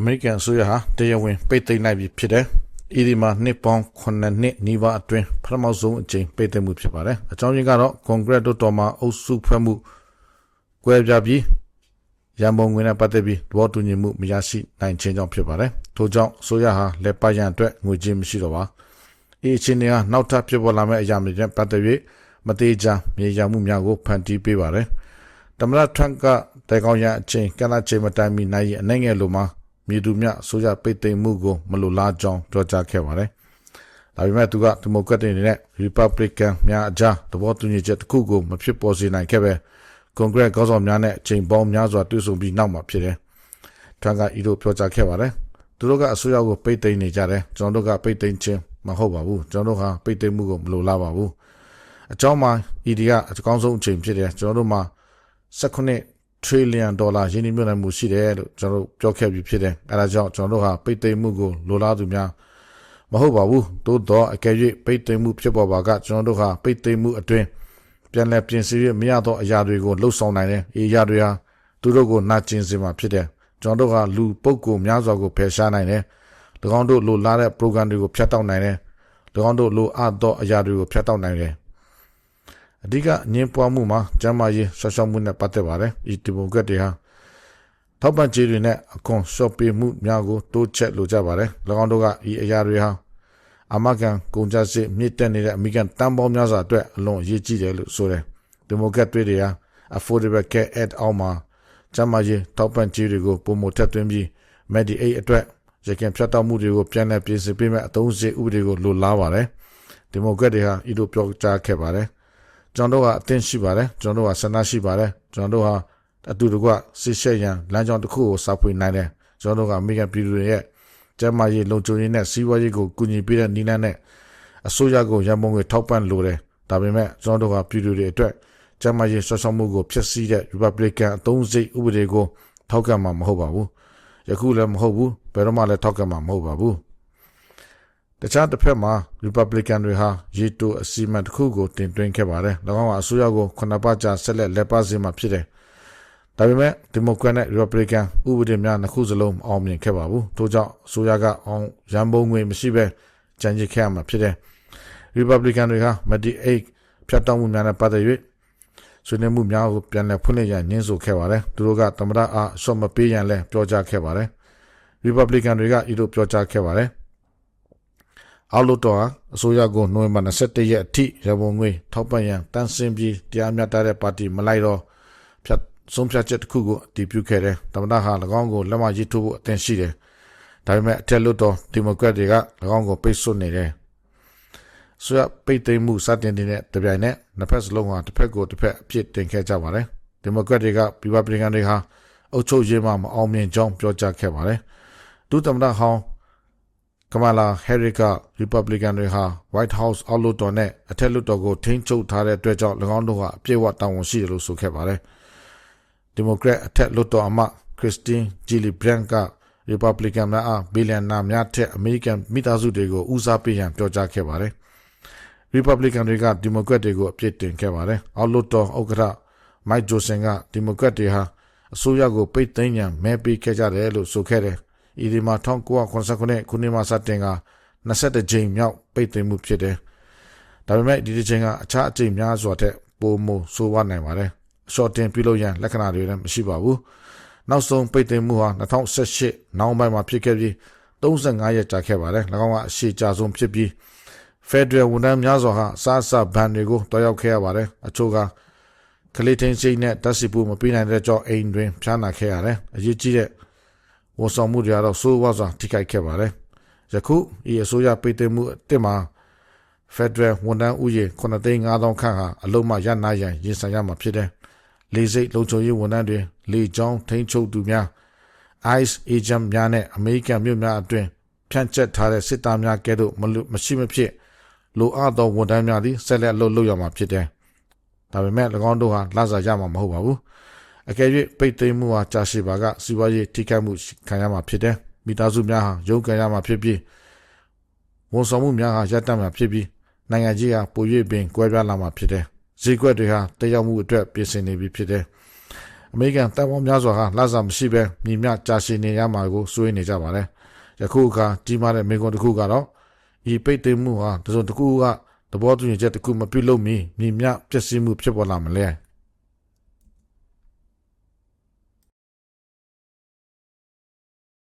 အမေရိကန်အစိုးရဟာတရားဝင်ပိတ်သိမ်းလိုက်ပြီဖြစ်တယ်။ဤဒီမှာနှစ်ပေါင်း9နှစ်နီးပါးအတွင်းပထမဆုံးအကြိမ်ပိတ်သိမ်းမှုဖြစ်ပါတယ်။အကြောင်းရင်းကတော့ကွန်ဂရက်တို့တော်မှာအုပ်စုဖွဲ့မှုကွဲပြားပြီးရန်ပုံငွေနဲ့ပတ်သက်ပြီးသဘောတူညီမှုမရရှိနိုင်ခြင်းကြောင့်ဖြစ်ပါတယ်။ထို့ကြောင့်အစိုးရဟာလက်ပတ်ရန်အတွက်ငွေကြေးမရှိတော့ပါ။ဤအခြေအနေဟာနောက်ထပ်ဖြစ်ပေါ်လာမယ့်အရာတွေနဲ့ပတ်သက်ပြီးမသေးချာမြေယာမှုများကိုဖန်တီးပေးပါတယ်။တမရထန်ကတဲကောင်းရန်အချိန်ကနချိန်မတိုင်မီနိုင်ရအနေငယ်လိုမှာ မြေသူမြအစိုးရပိတ်သိမ်းမှုကိုမလိုလားကြောင်းပြောကြားခဲ့ပါတယ်။ဒါပေမဲ့သူကဒီမိုကရက်တွေနဲ့ Republican များအကြားသဘောတူညီချက်တစ်ခုကိုမဖြစ်ပေါ်စေနိုင်ခဲ့ပဲကွန်ဂရက်ခေါင်းဆောင်များနဲ့အချိန်ပေါင်းများစွာတွေ့ဆုံပြီးနောက်မှာဖြစ်တယ်။ထရန်ကဤလိုပြောကြားခဲ့ပါတယ်။သူတို့ကအစိုးရကိုပိတ်သိမ်းနေကြတယ်။ကျွန်တော်တို့ကပိတ်သိမ်းခြင်းမဟုတ်ပါဘူး။ကျွန်တော်တို့ဟာပိတ်သိမ်းမှုကိုမလိုလားပါဘူး။အကြောင်းမှာ ED ကအကောင်းဆုံးအချိန်ဖြစ်တယ်ကျွန်တော်တို့မှာ19 trillion ဒေါ်လာရင်းနှီးမြှုပ်နှံမှုရှိတယ်လို့ကျွန်တော်တို့ပြောခဲ့ပြီးဖြစ်တယ်အဲဒါကြောင့်ကျွန်တော်တို့ဟာပိတ်သိမ်းမှုကိုလိုလားသူများမဟုတ်ပါဘူးသို့တော့အကယ်၍ပိတ်သိမ်းမှုဖြစ်ပေါ်ပါကကျွန်တော်တို့ဟာပိတ်သိမ်းမှုအတွင်းပြန်လည်ပြင်ဆင်ရမရသောအရာတွေကိုလှုပ်ဆောင်နိုင်တယ်အေးအရာတွေဟာသူတို့ကိုနာကျင်စေမှာဖြစ်တယ်ကျွန်တော်တို့ဟာလူပုဂ္ဂိုလ်များစွာကိုဖယ်ရှားနိုင်တယ်၎င်းတို့လိုလားတဲ့ program တွေကိုဖျက်တောက်နိုင်တယ်၎င်းတို့လိုအပ်သောအရာတွေကိုဖျက်တောက်နိုင်တယ် အဓိကညင်ပွားမှုမှာကျမ်းမာရေးဆော့ရှော့မှုနဲ့ပတ်သက်ပါတယ်။ဤဒီမိုကရက်တွေဟာထောက်ပံ့ကြေးတွေနဲ့အခွန်ရှော့ပေးမှုများကိုတိုးချက်လိုကြပါတယ်။၎င်းတို့ကဤအရာတွေဟာအမကန်ကုန်ကြစစ်မြင့်တက်နေတဲ့အမေရိကန်တန်ပေါင်းများစွာအတွက်အလွန်အရေးကြီးတယ်လို့ဆိုတယ်။ဒီမိုကရက်တွေဟာ Affordable Care Act အောက်မှာကျမ်းမာရေးထောက်ပံ့ကြေးတွေကိုပုံမထက်သွင်းပြီး Medicaid အတွက်ရခင်ဖြတ်တောက်မှုတွေကိုပြန်လည်ပြင်ဆင်ပေးမဲ့အသုံးစရိတ်ဥပဒေကိုလိုလားပါတယ်။ဒီမိုကရက်တွေဟာဤလိုပြောကြားခဲ့ပါတယ်။ ကျွန်တော်တို့ကအသင်ရှိပါတယ်ကျွန်တော်တို့ကဆန္ဒရှိပါတယ်ကျွန်တော်တို့ဟာအတူတကွစစ်ရှက်ရန်လမ်းကြောင်းတစ်ခုကိုစာဖွေနိုင်တယ်ကျွန်တော်တို့ကအမေရိကန်ပြည်သူတွေရဲ့ကျန်းမာရေးလုံခြုံရေးနဲ့စီးပွားရေးကိုကူညီပေးတဲ့နည်းလမ်းနဲ့အစိုးရကိုရန်ပုံငွေထောက်ပံ့လိုတယ်ဒါပေမဲ့ကျွန်တော်တို့ကပြည်သူတွေအတွက်ကျန်းမာရေးဆွဆောင်မှုကိုဖျက်ဆီးတဲ့ Republican အသုံးစိတ်ဥပဒေကိုထောက်ခံမှာမဟုတ်ပါဘူးယခုလည်းမဟုတ်ဘူးဘယ်တော့မှလည်းထောက်ခံမှာမဟုတ်ပါဘူး တခြားတစ်ဖက်မှာ Republican တွေဟာရေတိုအစီအမံတစ်ခုကိုတင်သွင်းခဲ့ပါတယ်။၎င်းကအစိုးရကိုခုနှစ်ပတ်ကြာဆက်လက်လက်ပါစေမှာဖြစ်တယ်။ဒါပေမဲ့ Democrat နဲ့ Republican ဥပဒေများနှစ်ခုစလုံးမအောင်မြင်ခဲ့ပါဘူး။ထို့ကြောင့်အစိုးရကအောင်ရန်ပုံငွေမရှိဘဲကြံ့ကြစ်ခဲ့ရမှာဖြစ်တယ်။ Republican တွေဟာ Medicaid ဖြတ်တောက်မှုများနဲ့ပတ်သက်၍ဆွေးနွေးမှုများကိုပြန်လည်ဖွင့်လှစ်ရန်ညှင်းဆိုခဲ့ပါတယ်။သူတို့ကသမ္မတအားရှော့မပေးရန်လည်းပြောကြားခဲ့ပါတယ်။ Republican တွေကဤလိုပြောကြားခဲ့ပါတယ်။ အောက်လွှတ်တော်ဟာအစိုးရကိုနိုဝင်ဘာ21ရက်အထိရပုံငွေထောက်ပံ့ရန်တန်းစင်ပြီးတရားမျှတတဲ့ပါတီမလိုက်တော့ဖြတ်ဆုံးဖြတ်ချက်တစ်ခုကိုအတည်ပြုခဲ့တယ်။သမ္မတဟာ၎င်းကိုလက်မရေးထိုးဖို့အသင့်ရှိတယ်။ဒါပေမဲ့အထက်လွှတ်တော်ဒီမိုကရက်တွေက၎င်းကိုပိတ်ဆို့နေတယ်။ဆိုရပိတ်သိမ်းမှုစတင်နေတဲ့တပြိုင်နက်နှစ်ဖက်စလုံးဟာတစ်ဖက်ကိုတစ်ဖက်အပြစ်တင်ခဲ့ကြပါတယ်။ဒီမိုကရက်တွေကပြည်ပပြည်ကန်တွေဟာအုပ်ချုပ်ရေးမှမအောင်မြင်ကြောင်းပြောကြားခဲ့ပါတယ်။ဒုသမ္မတဟောင်း ကမာလာဟယ်ရီကရီပတ်ဘလီကန်တွေဟာ White House အောက်လွှတ်တော်နဲ့အထက်လွှတ်တော်ကိုထိန်းချုပ်ထားတဲ့အတွက်ကြောင့်၎င်းတို့ဟာအပြည့်အဝတာဝန်ရှိတယ်လို့ဆိုခဲ့ပါတယ်။ဒီမိုကရက်အထက်လွှတ်တော်အမတ်ခရစ်စတင်းဂျီလီဘရန်ကရီပတ်ဘလီကန်များအားဘီလီယံနာများထက်အမေရိကန်မိသားစုတွေကိုဦးစားပေးရန်ပြောကြားခဲ့ပါတယ်။ရီပတ်ဘလီကန်တွေကဒီမိုကရက်တွေကိုအပြစ်တင်ခဲ့ပါတယ်။အောက်လွှတ်တော်ဥက္ကဋ္ဌမိုက်ဂျိုဆန်ကဒီမိုကရက်တွေဟာအစိုးရကိုပိတ်သိမ်းရန်မဲပေးခဲ့ကြတယ်လို့ဆိုခဲ့တယ်။ ဤဒီမှာ1989ခုနှစ်မှာစတင်က21ကြိမ်မြောက်ပိတ်သိမ်းမှုဖြစ်တယ်။ဒါပေမဲ့ဒီတစ်ချိန်ကအခြားအကြိမ်များစွာထက်ပိုမိုဆိုးဝါးနိုင်ပါတယ်။ရှော့တင်ပြုလုပ်ရန်လက္ခဏာတွေလည်းမရှိပါဘူး။နောက်ဆုံးပိတ်သိမ်းမှုဟာ2018နောက်ပိုင်းမှာဖြစ်ခဲ့ပြီး35ရက်ကြာခဲ့ပါတယ်။၎င်းကအရှိကြဆုံးဖြစ်ပြီး Federal ဝန်ထမ်းများစွာဟာစားစဘန်တွေကိုတွားရောက်ခဲ့ရပါတယ်။အချို့ကကလေးထင်းစိတ်နဲ့တက်စီပူမပေးနိုင်တဲ့ကြောင့်အိမ်တွင်ဖျားနာခဲ့ရတယ်။အရေးကြီးတဲ့ ဝန်ဆောင်မှုတွေကတော့စိုးဝါးစွာထိခိုက်ခဲ့ပါတယ်။ယခုဤအစိုးရပိတ်သိမ်းမှုအစ်မှာ Federal ဝန်ထမ်းဥယျာဉ်9,500ခန့်ဟာအလုံးမရနာရန်ရင်ဆိုင်ရမှာဖြစ်တယ်။လေစိတ်လုံခြုံရေးဝန်ထမ်းတွေလေကြောင်းထိန်းချုပ်သူများ ICE agent များနဲ့အမေရိကန်မြို့များအတွင်းဖြန့်ကျက်ထားတဲ့စစ်သားများကဲ့သို့မရှိမဖြစ်လိုအပ်သောဝန်ထမ်းများသည်ဆက်လက်လုပ်လုပ်ရမှာဖြစ်တယ်။ဒါပေမဲ့၎င်းတို့ဟာလစာရမှာမဟုတ်ပါဘူး။ အကယ်၍ပိတ်သိမ်းမှုဟာကြာရှည်ပါကစီးပွားရေးထိခိုက်မှုခံရမှာဖြစ်တယ်မိသားစုများဟာရုန်းကန်ရမှာဖြစ်ပြီးဝန်ဆောင်မှုများဟာရပ်တန့်မှာဖြစ်ပြီးနိုင်ငံကြီးဟာပို၍ပင်ကွဲပြားလာမှာဖြစ်တယ်ဈေးကွက်တွေဟာတည်ရောက်မှုအတွက်ပြင်ဆင်နေပြီဖြစ်တယ်အမေရိကန်တပ်ပေါင်းများစွာဟာလစာမရှိဘဲမြင်မြကြာရှည်နေရမှာကိုစိုးရိမ်နေကြပါတယ်ယခုအခါကြီးမားတဲ့မိကွန်တစ်ခုကတော့ဤပိတ်သိမ်းမှုဟာတစုံတစ်ခုကသဘောတူညီချက်တစ်ခုမပြုလုပ်မီမြင်မြပျက်စီးမှုဖြစ်ပေါ်လာမလဲ